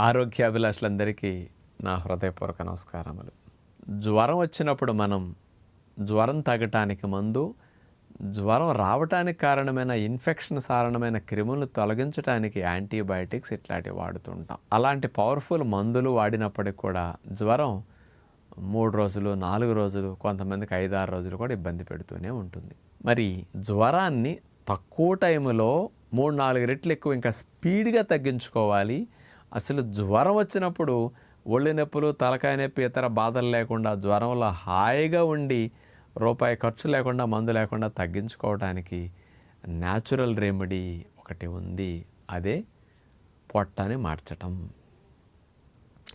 ఆరోగ్యాభిలాషులందరికీ నా హృదయపూర్వక నమస్కారములు. జ్వరం వచ్చినప్పుడు మనం జ్వరం తగ్గటానికి ముందు జ్వరం రావటానికి కారణమైన ఇన్ఫెక్షన్ కారణమైన క్రిములు తొలగించడానికి యాంటీబయాటిక్స్ ఇట్లాంటివి వాడుతుంటాం. అలాంటి పవర్ఫుల్ మందులు వాడినప్పటికి కూడా జ్వరం మూడు రోజులు నాలుగు రోజులు కొంతమందికి ఐదారు రోజులు కూడా ఇబ్బంది పెడుతూనే ఉంటుంది. మరి జ్వరాన్ని తక్కువ టైంలో మూడు నాలుగు రెట్లు ఎక్కువ ఇంకా స్పీడ్గా తగ్గించుకోవాలి. అసలు జ్వరం వచ్చినప్పుడు ఒళ్ళు నొప్పులు తలకాయ నొప్పి ఇతర బాధలు లేకుండా జ్వరంలో హాయిగా ఉండి రూపాయి ఖర్చు లేకుండా మందు లేకుండా తగ్గించుకోవడానికి న్యాచురల్ రెమెడీ ఒకటి ఉంది. అదే పొట్టని మార్చటం.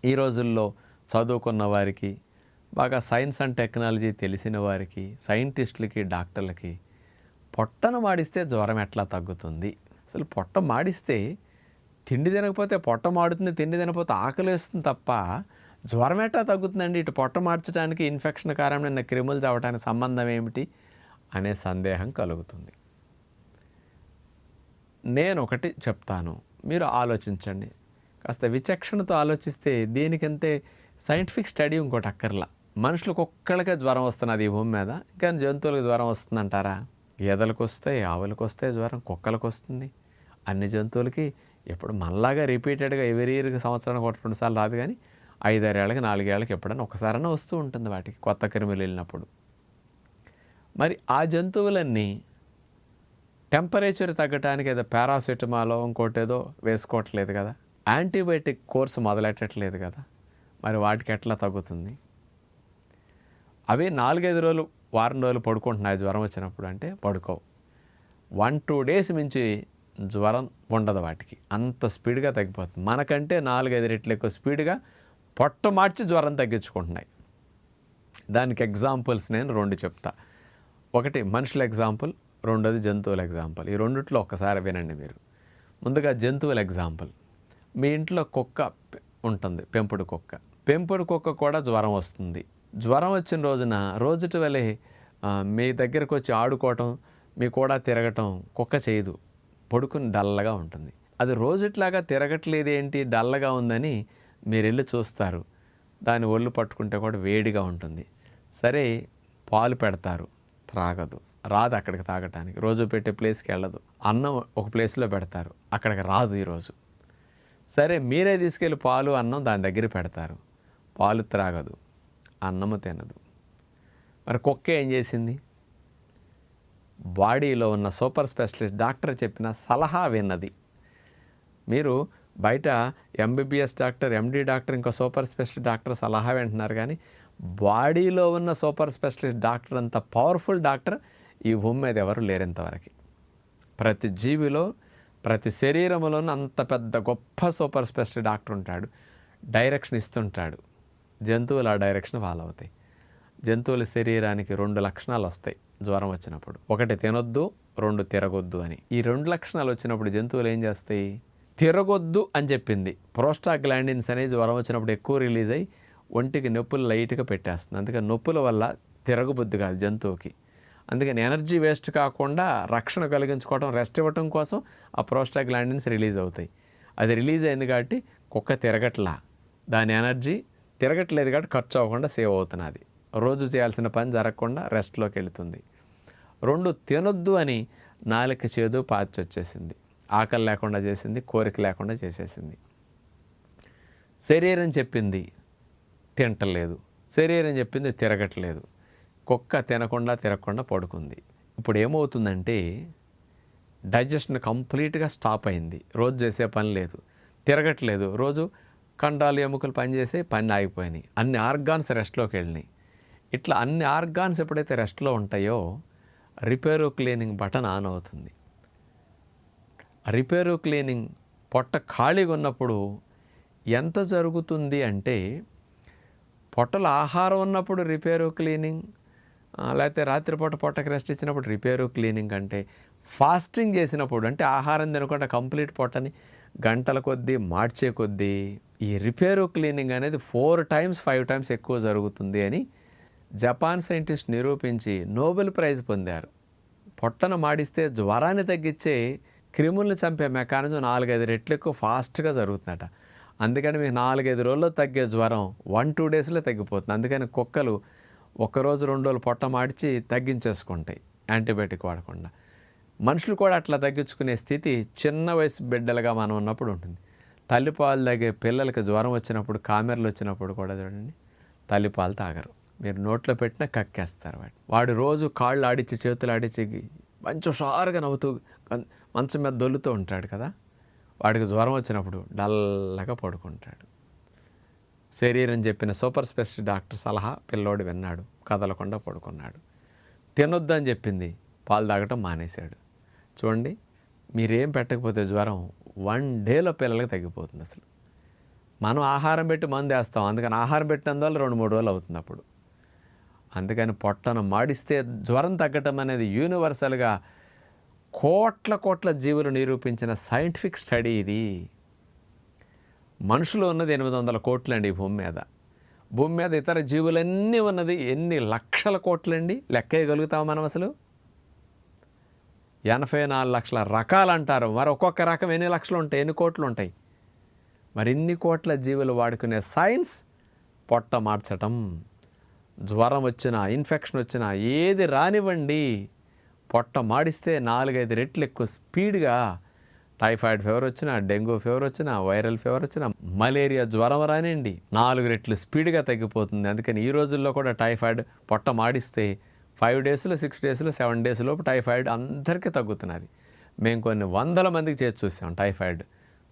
ఈ రోజుల్లో చదువుకున్న వారికి బాగా సైన్స్ అండ్ టెక్నాలజీ తెలిసిన వారికి సైంటిస్టులకి డాక్టర్లకి పొట్టను మాడిస్తే జ్వరం ఎట్లా తగ్గుతుంది? అసలు పొట్ట మాడిస్తే తిండి తినకపోతే పొట్ట మాడుతుంది తిండి తినకపోతే ఆకలి వేస్తుంది తప్ప జ్వరం ఎట్లా తగ్గుతుందండి? ఇటు పొట్ట మార్చడానికి ఇన్ఫెక్షన్ కారణమైన క్రిములు చావడానికి సంబంధం ఏమిటి అనే సందేహం కలుగుతుంది. నేను ఒకటి చెప్తాను మీరు ఆలోచించండి. కాస్త విచక్షణతో ఆలోచిస్తే దీనికంతే సైంటిఫిక్ స్టడీ ఇంకోటి అక్కర్లా. మనుషులకు ఒక్కళ్ళకే జ్వరం వస్తున్నది ఈ భూమి మీద. ఇంకా జంతువులకు జ్వరం వస్తుందంటారా? గేదెలకు వస్తాయి ఆవులకు వస్తాయి జ్వరం కుక్కలకు వస్తుంది. అన్ని జంతువులకి ఎప్పుడు మనలాగా రిపీటెడ్గా ఎవరి ఇయర్కి సంవత్సరానికి ఒకటి రెండు సార్లు రాదు కానీ ఐదారేళ్ళకి నాలుగేళ్ళకి ఎప్పుడైనా ఒకసారైనా వస్తూ ఉంటుంది వాటికి కొత్త క్రిములు వెళ్ళినప్పుడు. మరి ఆ జంతువులన్నీ టెంపరేచర్ తగ్గటానికి ఏదో పారాసిటమాలో ఇంకోటి ఏదో వేసుకోవట్లేదు కదా? యాంటీబయాటిక్ కోర్సు మొదలెట్టట్లేదు కదా? మరి వాటికి ఎట్లా తగ్గుతుంది? అవి నాలుగైదు రోజులు వారం రోజులు పడుకుంటున్నాయి జ్వరం వచ్చినప్పుడు అంటే పడుకోవు. వన్ టూ డేస్ మించి జ్వరం ఉండదు వాటికి. అంత స్పీడ్గా తగ్గిపోతుంది. మనకంటే నాలుగైదు రెట్లు ఎక్కువ స్పీడ్గా పొట్ట మార్చి జ్వరం తగ్గించుకుంటున్నాయి. దానికి ఎగ్జాంపుల్స్ నేను రెండు చెప్తా. ఒకటి మనుషుల ఎగ్జాంపుల్ రెండోది జంతువుల ఎగ్జాంపుల్. ఈ రెండిట్లో ఒక్కసారి వినండి మీరు. ముందుగా జంతువుల ఎగ్జాంపుల్. మీ ఇంట్లో కుక్క ఉంటుంది పెంపుడు కుక్క. పెంపుడు కుక్క కూడా జ్వరం వస్తుంది. జ్వరం వచ్చిన రోజున రోజుటి వలె మీ దగ్గరకు వచ్చి ఆడుకోవటం మీ కూడా తిరగటం కుక్క చేయదు. పడుకుని డల్లగా ఉంటుంది. అది రోజుట్లాగా తిరగట్లేదు ఏంటి డల్లగా ఉందని మీరు వెళ్ళి చూస్తారు. దాని ఒళ్ళు పట్టుకుంటే కూడా వేడిగా ఉంటుంది. సరే పాలు పెడతారు. త్రాగదు. రాదు అక్కడికి తాగటానికి. రోజు పెట్టే ప్లేస్కి వెళ్ళదు. అన్నం ఒక ప్లేస్లో పెడతారు. అక్కడికి రాదు ఈరోజు. సరే మీరే తీసుకెళ్ళి పాలు అన్నం దాని దగ్గర పెడతారు. పాలు త్రాగదు. అన్నము తినదు. మరి కుక్క ఏం చేసింది? బాడీలో ఉన్న సూపర్ స్పెషలిస్ట్ డాక్టర్ చెప్పిన సలహా విన్నది. మీరు బయట ఎంబీబీఎస్ డాక్టర్ ఎండి డాక్టర్ ఇంకో సూపర్ స్పెషలిస్ట్ డాక్టర్ సలహా వింటున్నారు కానీ బాడీలో ఉన్న సూపర్ స్పెషలిస్ట్ డాక్టర్ అంత పవర్ఫుల్ డాక్టర్ ఈ భూమి మీద ఎవరు లేరంతవరకు. ప్రతి జీవిలో ప్రతి శరీరంలోనూ అంత పెద్ద గొప్ప సూపర్ స్పెషలిస్ట్ డాక్టర్ ఉంటాడు. డైరెక్షన్ ఇస్తుంటాడు. జంతువులు ఆ డైరెక్షన్ ఫాలో అవుతాయి. జంతువుల శరీరానికి రెండు లక్షణాలు వస్తాయి జ్వరం వచ్చినప్పుడు. ఒకటి తినొద్దు రెండు తిరగొద్దు అని. ఈ రెండు లక్షణాలు వచ్చినప్పుడు జంతువులు ఏం చేస్తాయి? తిరగొద్దు అని చెప్పింది. ప్రోస్టాగ్లాండిన్స్ అనేది జ్వరం వచ్చినప్పుడు ఎక్కువ రిలీజ్ అయ్యి ఒంటికి నొప్పులు లైట్గా పెట్టేస్తుంది. అందుకని నొప్పుల వల్ల తిరగబుద్ది కాదు జంతువుకి. అందుకని ఎనర్జీ వేస్ట్ కాకుండా రక్షణ కలిగించుకోవడం రెస్ట్ ఇవ్వటం కోసం ఆ ప్రోస్టాగ్లాండిన్స్ రిలీజ్ అవుతాయి. అది రిలీజ్ అయింది కాబట్టి కుక్క తిరగట్లా. దాని ఎనర్జీ తిరగట్లేదు కాబట్టి ఖర్చు అవ్వకుండా సేవ్ అవుతున్నది. రోజు చేయాల్సిన పని జరగకుండా రెస్ట్లోకి వెళుతుంది. రెండు తినొద్దు అని నాలుక చేదు పాచి వచ్చేసింది. ఆకలి లేకుండా చేసింది కోరిక లేకుండా చేసేసింది. శరీరం చెప్పింది తింటలేదు. శరీరం చెప్పింది తిరగట్లేదు. కుక్క తినకుండా తిరగకుండా పడుకుంది. ఇప్పుడు ఏమవుతుందంటే డైజెషన్ కంప్లీట్గా స్టాప్ అయింది. రోజు చేసే పని లేదు. తిరగట్లేదు. రోజు కండాలు ఎముకలు పనిచేసే పని ఆగిపోయినాయి. అన్ని ఆర్గాన్స్ రెస్ట్లోకి వెళ్ళినాయి. ఇట్లా అన్ని ఆర్గాన్స్ ఎప్పుడైతే రెస్ట్లో ఉంటాయో రిపేరు క్లీనింగ్ బటన్ ఆన్ అవుతుంది. రిపేరు క్లీనింగ్ పొట్ట ఖాళీగా ఉన్నప్పుడు ఎంత జరుగుతుంది అంటే పొట్టలు ఆహారం ఉన్నప్పుడు రిపేరు క్లీనింగ్ లేకపోతే రాత్రిపూట పొట్టకి రెస్ట్ ఇచ్చినప్పుడు రిపేరు క్లీనింగ్ అంటే ఫాస్టింగ్ చేసినప్పుడు అంటే ఆహారం తినకుండా కంప్లీట్ పొట్టని గంటల కొద్దీ మార్చే కొద్దీ ఈ రిపేరు క్లీనింగ్ అనేది ఫోర్ టైమ్స్ ఫైవ్ టైమ్స్ ఎక్కువ జరుగుతుంది అని జపాన్ సైంటిస్ట్ నిరూపించి నోబెల్ ప్రైజ్ పొందారు. పొట్టను మాడిస్తే జ్వరాన్ని తగ్గించే క్రిములను చంపే మెకానిజం నాలుగైదు రెట్లు ఎక్కువ ఫాస్ట్గా జరుగుతుందట. అందుకని మీకు నాలుగైదు రోజుల్లో తగ్గే జ్వరం వన్ టూ డేస్లో తగ్గిపోతుంది. అందుకని కుక్కలు ఒకరోజు రెండు రోజులు పొట్ట మాడిచి తగ్గించేసుకుంటాయి యాంటీబయాటిక్ వాడకుండా. మనుషులు కూడా అట్లా తగ్గించుకునే స్థితి చిన్న వయసు బిడ్డలుగా మనం ఉన్నప్పుడు ఉంటుంది. తల్లిపాలు తాగే పిల్లలకి జ్వరం వచ్చినప్పుడు కామెరలు వచ్చినప్పుడు కూడా చూడండి తల్లిపాలు తాగరు. మీరు నోట్లో పెట్టినా కక్కేస్తారు వాడు వాడు రోజు కాళ్ళు ఆడిచ్చి చేతులు ఆడిచ్చి మంచి హుషారుగా నవ్వుతూ మంచం మీద దొల్లుతూ ఉంటాడు కదా? వాడికి జ్వరం వచ్చినప్పుడు డల్లగా పడుకుంటాడు. శరీరం చెప్పిన సూపర్ స్పెషలిస్ట్ డాక్టర్ సలహా పిల్లోడు విన్నాడు కదలకుండా పడుకున్నాడు. తినొద్దని చెప్పింది పాలు తాగటం మానేశాడు. చూడండి మీరేం పెట్టకపోతే జ్వరం వన్ డేలో పిల్లలకి తగ్గిపోతుంది అసలు. మనం ఆహారం పెట్టి మందు వేస్తాం అందుకని ఆహారం పెట్టినందువల్ల రెండు మూడు రోజులు అవుతుంది అప్పుడు. అందుకని పొట్టను మాడిస్తే జ్వరం తగ్గటం అనేది యూనివర్సల్గా కోట్ల కోట్ల జీవులు నిరూపించిన సైంటిఫిక్ స్టడీ ఇది. మనుషులు ఉన్నది ఎనిమిది వందల కోట్లండి ఈ భూమి మీద. భూమి మీద ఇతర జీవులన్నీ ఉన్నది ఎన్ని లక్షల కోట్లండి? లెక్కేయగలుగుతాం మనం అసలు? ఎనభై నాలుగు లక్షల రకాలు అంటారు మరి ఒక్కొక్క రకం ఎన్ని లక్షలు ఉంటాయి? ఎన్ని కోట్లు ఉంటాయి? మరి ఎన్ని కోట్ల జీవులు వాడుకునే సైన్స్ పొట్ట మార్చటం. జ్వరం వచ్చినా ఇన్ఫెక్షన్ వచ్చినా ఏది రానివ్వండి. పొట్ట మాడిస్తే నాలుగైదు రెట్లు ఎక్కువ స్పీడ్గా టైఫాయిడ్ ఫీవర్ వచ్చినా డెంగ్యూ ఫీవర్ వచ్చినా వైరల్ ఫీవర్ వచ్చినా మలేరియా జ్వరం రానివ్వండి. నాలుగు రెట్లు స్పీడ్గా తగ్గిపోతుంది. అందుకని ఈ రోజుల్లో కూడా టైఫాయిడ్ పొట్ట మాడిస్తే ఫైవ్ డేస్లో సిక్స్ డేస్లో సెవెన్ డేస్ లోపు టైఫాయిడ్ అందరికీ తగ్గుతున్నది. మేము కొన్ని వందల మందికి చేసి చూసాం టైఫాయిడ్.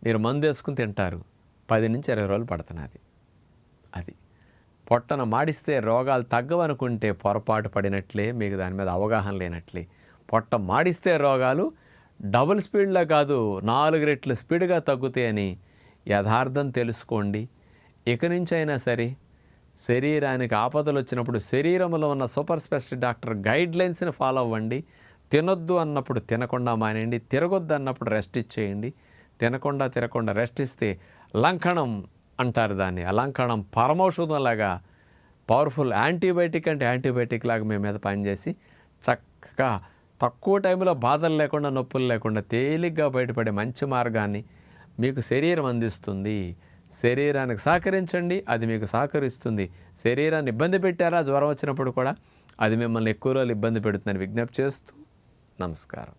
మీరు మందు వేసుకుని తింటారు. పది నుంచి ఇరవై రోజులు పడుతున్నది. అది. పొట్టను మాడిస్తే రోగాలు తగ్గవనుకుంటే పొరపాటు పడినట్లే మీకు దాని మీద అవగాహన లేనట్లే. పొట్ట మాడిస్తే రోగాలు డబుల్ స్పీడ్లో కాదు నాలుగు రెట్లు స్పీడ్గా తగ్గుతాయని యథార్థం తెలుసుకోండి. ఇక నుంచైనా అయినా సరే శరీరానికి ఆపదలు వచ్చినప్పుడు శరీరంలో ఉన్న సూపర్ స్పెషల్ డాక్టర్ గైడ్ లైన్స్ని ఫాలో అవ్వండి. తినొద్దు అన్నప్పుడు తినకుండా మానేయండి. తిరగొద్దు అన్నప్పుడు రెస్ట్ ఇచ్చేయండి. తినకుండా తినకుండా రెస్ట్ ఇస్తే లంకణం అంటారు దాన్ని. అలంకారం పరమౌషధంలాగా పవర్ఫుల్ యాంటీబయాటిక్ అంటే యాంటీబయాటిక్ లాగా మీ మీద పనిచేసి చక్కగా తక్కువ టైంలో బాధలు లేకుండా నొప్పులు లేకుండా తేలిగ్గా బయటపడే మంచి మార్గాన్ని మీకు శరీరం అందిస్తుంది. శరీరానికి సహకరించండి అది మీకు సహకరిస్తుంది. శరీరాన్ని ఇబ్బంది పెట్టారా జ్వరం వచ్చినప్పుడు కూడా అది మిమ్మల్ని ఎక్కువ రోజులు ఇబ్బంది పెడుతుందని విజ్ఞప్తి చేస్తూ నమస్కారం.